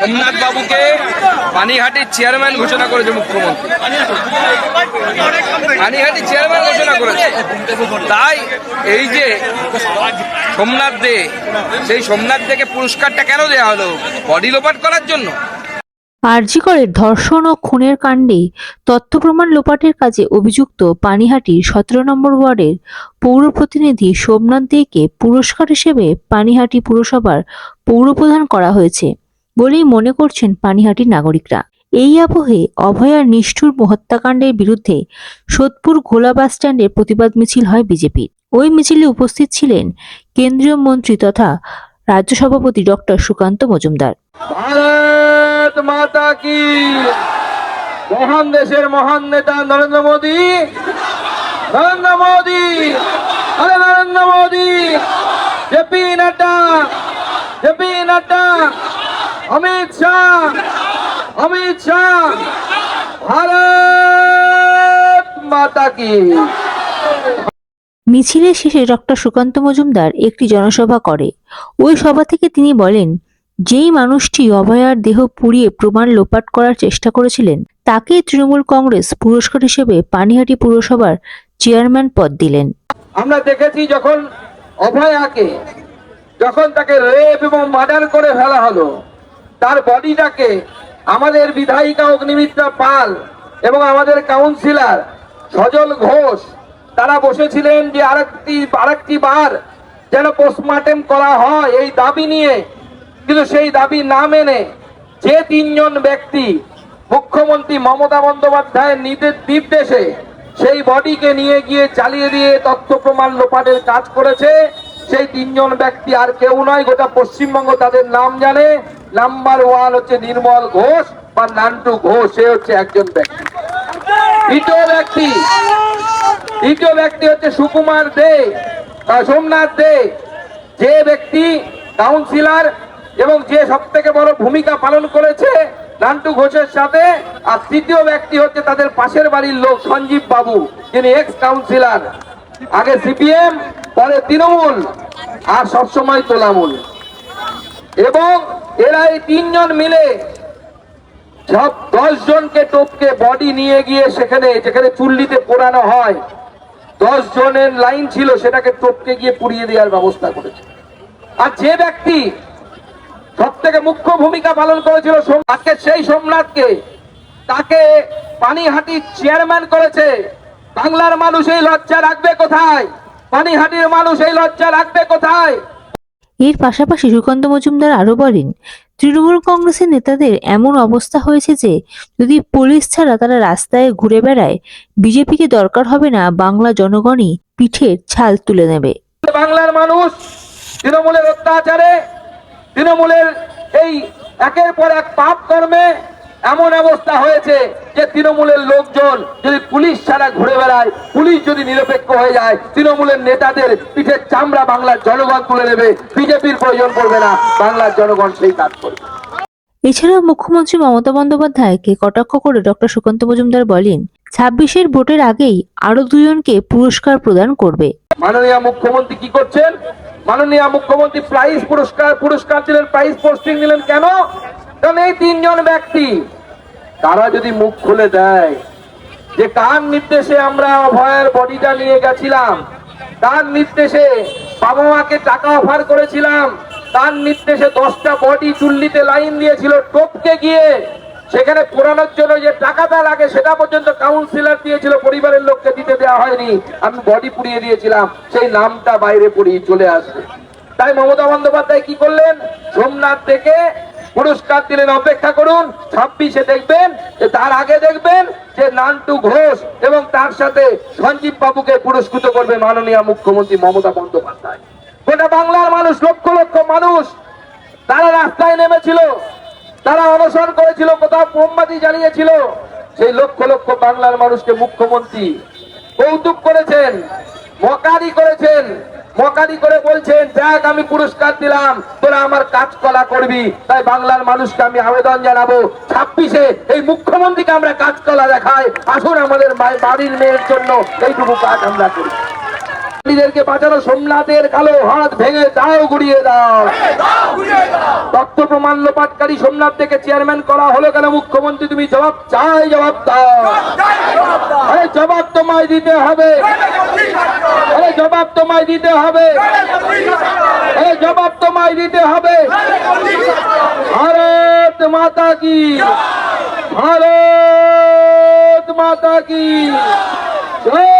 সোমনাথ বাবুকে পানিহাটির চেয়ারম্যান ঘোষণা করেছে মুখ্যমন্ত্রী। পানিহাটির চেয়ারম্যান ঘোষণা করেছে। তাই এই যে সোমনাথ দে, সেই সোমনাথ দেকে পুরস্কারটা কেন দেওয়া হলো? বডি লোপাট করার জন্য। আরজিকরের ধর্ষণ ও খুনের কাণ্ডে তথ্য প্রমাণ লোপাটের কাজে অভিযুক্ত পানিহাটির সতেরো নম্বর ওয়ার্ডের পৌর প্রতিনিধি সোমনাথ দেকে পুরস্কার হিসেবে পানিহাটি পুরসভার পৌরপ্রধান করা হয়েছে। বলেই মনে করছেন পানিহাটির নাগরিকরা। এই আবহে অভয়ার নিষ্ঠুর হত্যাকাণ্ডের বিরুদ্ধে সোদপুর ঘোলা বাস স্ট্যান্ডে প্রতিবাদ মিছিল হয় বিজেপির। ওই মিছিলে উপস্থিত ছিলেন কেন্দ্রীয় মন্ত্রী তথা রাজ্য সভাপতি ডক্টর সুকান্ত মজুমদার। ভারত মাতা কি? মহান দেশের মহান নেতা নরেন্দ্র মোদী। নরেন্দ্র মোদী! আরে নরেন্দ্র মোদী! জেপি নাড্ডা! জেপি নাড্ডা! অমিত শাহ অমিত শাহ ভারত মাতা কি। মিছিলের শেষে ডক্টর সুকান্ত মজুমদার একটি জনসভা করে। ওই সভা থেকে তিনি বলেন যেই মানুষটি অভয়ার দেহ পুড়িয়ে প্রমাণ লোপাট করার চেষ্টা করেছিলেন তাকে তৃণমূল কংগ্রেস পুরস্কার হিসেবে পানিহাটি পুরসভার চেয়ারম্যান পদ দিলেন। আমরা দেখেছি যখন অভয়াকে যখন তাকে রেপ এবং মার্ডার করে ফেলা হলো তার বডিটাকে আমাদের বিধায়িকা অগ্নিমিত্রা পাল এবং আমাদের কাউন্সিলর সজল ঘোষ, তারা বসেছিলেন যে আরেকটি আরেকটি বার যেন পোস্টমার্টেম করা হয় এই দাবি নিয়ে। কিন্তু সেই দাবি না মেনে যে তিনজন ব্যক্তি মুখ্যমন্ত্রী মমতা বন্দ্যোপাধ্যায়ের নির্দে- নির্দেশে সেই বডিকে নিয়ে গিয়ে চালিয়ে দিয়ে তথ্য প্রমাণ লোপাটের কাজ করেছে। সেই তিনজন ব্যক্তি আর কেউ নয়, গোটা পশ্চিমবঙ্গ তাদের নাম জানে। নাম্বার ওয়ান হচ্ছে নির্মল ঘোষ বা নান্টু ঘোষ, সে হচ্ছে একজন ব্যক্তি। দ্বিতীয় ব্যক্তি দ্বিতীয় ব্যক্তি হচ্ছে সুকুমার দে সোমনাথ দে। যে ব্যক্তি কাউন্সিলর এবং যে সব থেকে বড় ভূমিকা পালন করেছে নান্টু ঘোষের সাথে, আর তৃতীয় ব্যক্তি হচ্ছে তাদের পাশের বাড়ির লোক সঞ্জীব বাবু, যিনি এক্স কাউন্সিলর আগে সিপিএম, পরে তৃণমূল। আর সবসময় তোলামূল। এবং এরা এই তিনজন মিলে সব দশ জনকে টপকে বডি নিয়ে গিয়ে সেখানে, যেখানে চুল্লিতে পোড়ানো হয়, দশ জনের লাইন ছিল সেটাকে টপকে গিয়ে পুড়িয়ে দেওয়ার ব্যবস্থা করেছে। আর যে ব্যক্তি সব থেকে মুখ্য ভূমিকা পালন করেছিল সোম- আজকে সেই সোমনাথকে, তাকে পানিহাটির চেয়ারম্যান করেছে। বাংলার মানুষ এই লজ্জা রাখবে কোথায়? পানিহাটির মানুষ এই লজ্জা রাখবে কোথায়? এর পাশাপাশি সুকান্ত মজুমদার আরও বলেন তৃণমূল কংগ্রেসের নেতাদের এমন অবস্থা হয়েছে যে যদি পুলিশ ছাড়া তারা রাস্তায় ঘুরে বেড়ায় বিজেপিকে দরকার হবে না বাংলা জনগণই পিঠের ছাল তুলে নেবে। বাংলার মানুষ তৃণমূলের অত্যাচারে তৃণমূলের এই একের পর এক পাপ কর্মে এমন অবস্থা হয়েছে যে তৃণমূলের লোকজন যদি পুলিশ ছাড়া ঘুরে বেড়ায় পুলিশ যদি নিরপেক্ষ হয়ে যায় তৃণমূলের নেতাদের পিঠের চামড়া বাংলার জনগণ তুলে নেবে বিজেপির প্রয়োজন পড়বে না বাংলার জনগণ সেই কাজ করবে। এছাড়াও মুখ্যমন্ত্রী মমতা বন্দ্যোপাধ্যায়কে কটাক্ষ করে ডক্টর সুকান্ত মজুমদার বলেন ছাব্বিশের ভোটের আগেই আরও দুজনকে পুরস্কার প্রদান করবে। মাননীয় মুখ্যমন্ত্রী কি করছেন? মাননীয় মুখ্যমন্ত্রী প্রাইজ পুরস্কার পুরস্কার দিলেন প্রাইজ পোস্টিং দিলেন কেন? কারণ এই তিনজন ব্যক্তি, তারা যদি মুখ খুলে দেয় যে কার নির্দেশে আমরা অভয়ের বডিটা নিয়ে গেছিলাম, তার নির্দেশে বাবা মাকে টাকা অফার করেছিলাম, তার নির্দেশে দশটা বডি চুল্লিতে লাইন দিয়েছিল গিয়ে, সেখানে পোড়ানোর জন্য যে টাকাটা লাগে সেটা পর্যন্ত কাউন্সিলর দিয়েছিল, পরিবারের লোককে দিতে দেওয়া হয়নি, আমি বডি পুড়িয়ে দিয়েছিলাম, সেই নামটা বাইরে পড়িয়ে চলে আসবে। তাই মমতা বন্দ্যোপাধ্যায় কি করলেন? সোমনাথ থেকে পুরস্কার দিলেন, অপেক্ষা করুন। ছাব্বিশে দেখবেন যে তার আগে দেখবেন যে নান্টু ঘোষ এবং তার সাথে সঞ্জীব বাবুকে পুরস্কৃত করবে মাননীয় মুখ্যমন্ত্রী মমতা বন্দ্যোপাধ্যায়। গোটা বাংলার মানুষ, লক্ষ লক্ষ মানুষ তারা রাস্তায় নেমেছিল, তারা অনশন করেছিল, কোথাও মোমবাতি জ্বালিয়েছিল। সেই লক্ষ লক্ষ বাংলার মানুষকে মুখ্যমন্ত্রী কৌতুক করেছেন, মকারি করেছেন। মকারি করে বলছেন, দেখ, আমি পুরস্কার দিলাম, তোরা আমার কাজ কলা করবি, তাই বাংলার মানুষকে আমি আবেদন জানাব। ছাব্বিশে এই মুখ্যমন্ত্রীকে আমরা কাজ কলা দেখাই, আসুন আমাদের বাড়ির মেয়ের জন্য এইটুকু কাজ আমরা করি। বাঙালিদেরকে বাঁচানো সোমনাথের কালো হাত ভেঙে দাও গুড়িয়ে দাও। তথ্য প্রমাণ লোপাটকারী সোমনাথ থেকে চেয়ারম্যান করা হলো কেন? মুখ্যমন্ত্রী, তুমি জবাব চাই, জবাব দাও। জবাব তোমায় দিতে হবে। জবাব তোমায় দিতে হবে। জবাব তোমায় দিতে হবে। ভারত মাতা কি? ভারত মাতা কি? জয়